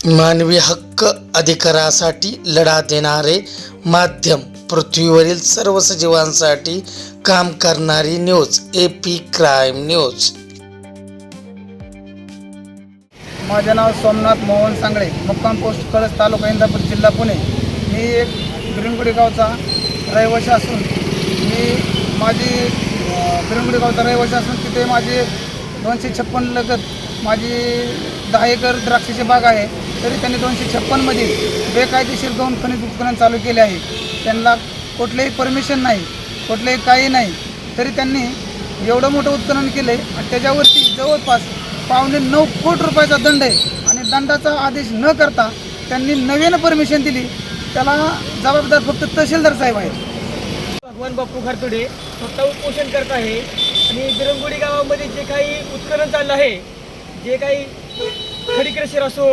मानवी हक्क अधिकारासाठी लढा देणारे माध्यम पृथ्वीवरील सर्व सजीवांसाठी काम करणारी news A P crime news माझे नाव सोमनाथ मोहन सांगळे मुक्काम पोस्ट कळस तालुका इंदापूर जिल्हा पुणे. मी एक बिरंगुडी गावचा रहिवासी असून मी माझी अं, बिरंगुडी गावचा रहिवासी असून तिथे माझी दोनशे छप्पन लगत माझी दहा एकर द्राक्षाची बाग आहे तरी त्यांनी दोनशे छप्पनमध्ये बेकायदेशीर दोन खनिज उत्खनन चालू केले आहे. त्यांना कुठलंही परमिशन नाही कुठलंही काही नाही तरी त्यांनी एवढं मोठं उत्खनन केलं आहे आणि त्याच्यावरती जवळपास पावणे नऊ कोटी रुपयाचा दंड आहे. आणि दंडाचा आदेश न करता त्यांनी नवीन परमिशन दिली. त्याला जबाबदार फक्त तहसीलदार साहेब आहेत. भगवान बाप्पू घरतोडे स्वतः उपोषण करत आहे. आणि बिरंगुडी गावामध्ये जे काही उत्खनन चाललं आहे जे काही खडी असो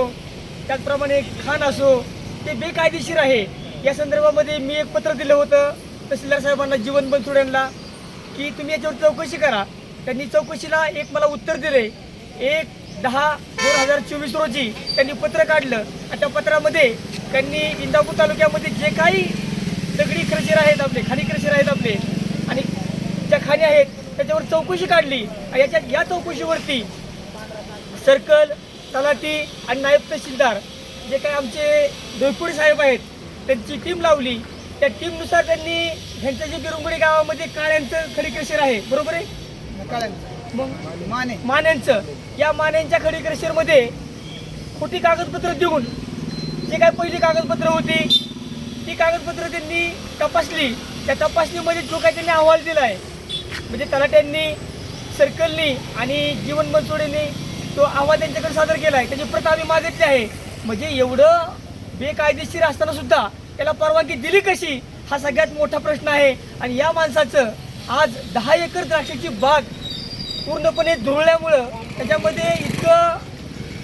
त्याचप्रमाणे खाण असो ते बेकायदेशीर आहे. या संदर्भामध्ये मी एक पत्र दिलं होतं तहसीलदार साहेबांना जीवन बनसोड्यांना की तुम्ही याच्यावर चौकशी करा. त्यांनी चौकशीला एक मला उत्तर दिले. एक दहा दोन हजार चोवीस रोजी त्यांनी पत्र काढलं. आणि त्या पत्रामध्ये त्यांनी इंदापूर तालुक्यामध्ये जे काही दगडी क्रशर आहेत आपले खाणी क्रशर आहेत आपले आणि ज्या खाणी आहेत त्याच्यावर चौकशी काढली. आणि याच्यात या चौकशीवरती सर्कल तलाठी आणि नायब तहसीलदार जे काही आमचे दोयपुडी साहेब आहेत त्यांची टीम लावली. त्या टीमनुसार त्यांनी ह्यांचं जे बिरुंगुडी गावामध्ये काळ्यांचं खडी क्रशर आहे बरोबर आहे? मग माने. मान्यांचं. या मान्यांच्या खडी क्रशरमध्ये खोटी कागदपत्र देऊन जे काय पहिली कागदपत्र होती ती कागदपत्र त्यांनी तपासली. त्या तपासणीमध्ये जो काही त्यांनी अहवाल दिला आहे म्हणजे तलाट्यांनी सर्कलनी आणि जीवन बनसोडेने तो आवाज त्यांच्याकडे सादर केला आहे त्याची प्रत आम्ही मागितली आहे. म्हणजे एवढं बेकायदेशीर असताना सुद्धा त्याला परवानगी दिली कशी? हा सगळ्यात मोठा प्रश्न आहे. आणि या माणसाचं आज दहा एकर द्राक्षाची बाग पूर्णपणे धुळल्यामुळं त्याच्यामध्ये इतकं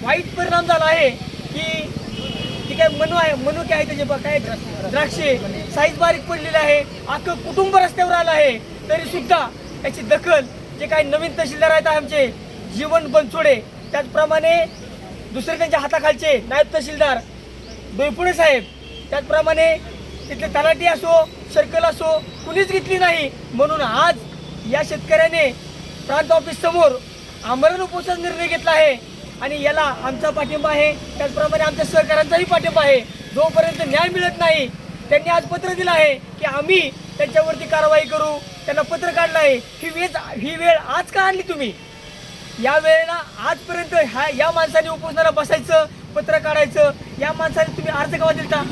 वाईट परिणाम झाला आहे की ती काय मनू आहे मनू काय आहे त्याचे बा- काय द्राक्षे साईज बारीक पडलेले आहे. अख्खं कुटुंब रस्त्यावर आलं आहे. तरी सुद्धा याची दखल जे काही नवीन तहसीलदार आहेत आमचे जीवन बनसोडे त्याचप्रमाणे दुसरे त्यांच्या हाताखालचे नायब तहसीलदार डोईपुणे साहेब त्याचप्रमाणे तिथले तलाठी असो सर्कल असो कुणीच घेतली नाही. म्हणून आज या शेतकऱ्याने प्रांत ऑफिस समोर आमरण उपोषण निर्णय घेतला आहे आणि याला आमचा पाठिंबा आहे. त्याचप्रमाणे आमच्या सहकाऱ्यांचाही पाठिंबा आहे. जोपर्यंत न्याय मिळत नाही त्यांनी आज पत्र दिलं आहे की आम्ही त्यांच्यावरती कारवाई करू. त्यांना पत्र काढलं आहे. ही वेळ ही वेळ आज का आणली तुम्ही? या वेळेला आजपर्यंत ह्या या माणसाने उपोषणाला बसायचं पत्र काढायचं या माणसाने तुम्ही अर्ज केव्हा दिलता?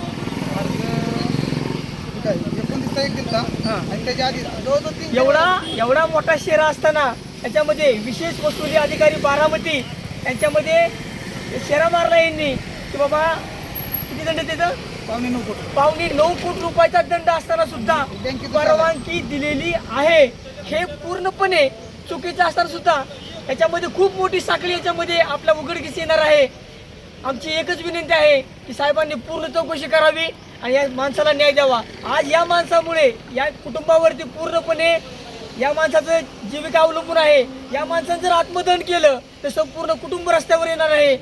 एकोणतीस तारीख दिलता. आणि त्याच्या आधी जवळजवळ तीन एवढा एवढा मोठा शेरा असताना त्याच्यामध्ये विशेष वसुली अधिकारी बारामती यांच्यामध्ये शेरा मारला यांनी की बाबा किती दंड त्याचं पावणे नऊ कोटी. पावणे नऊ कोटी रुपयाचा दंड असताना सुद्धा परवानगी दिलेली आहे. हे पूर्णपणे चुकीचं असताना सुद्धा याच्यामध्ये खूप मोठी साखळी याच्यामध्ये आपल्या उघडकीस येणार आहे. आमची एकच विनंती आहे की साहेबांनी पूर्ण चौकशी करावी आणि या माणसाला न्याय द्यावा. आज या माणसामुळे या कुटुंबावरती पूर्णपणे या माणसाचं जीविका अवलंबून आहे. या माणसानं जर आत्मदहन केलं तर संपूर्ण कुटुंब रस्त्यावर येणार आहे.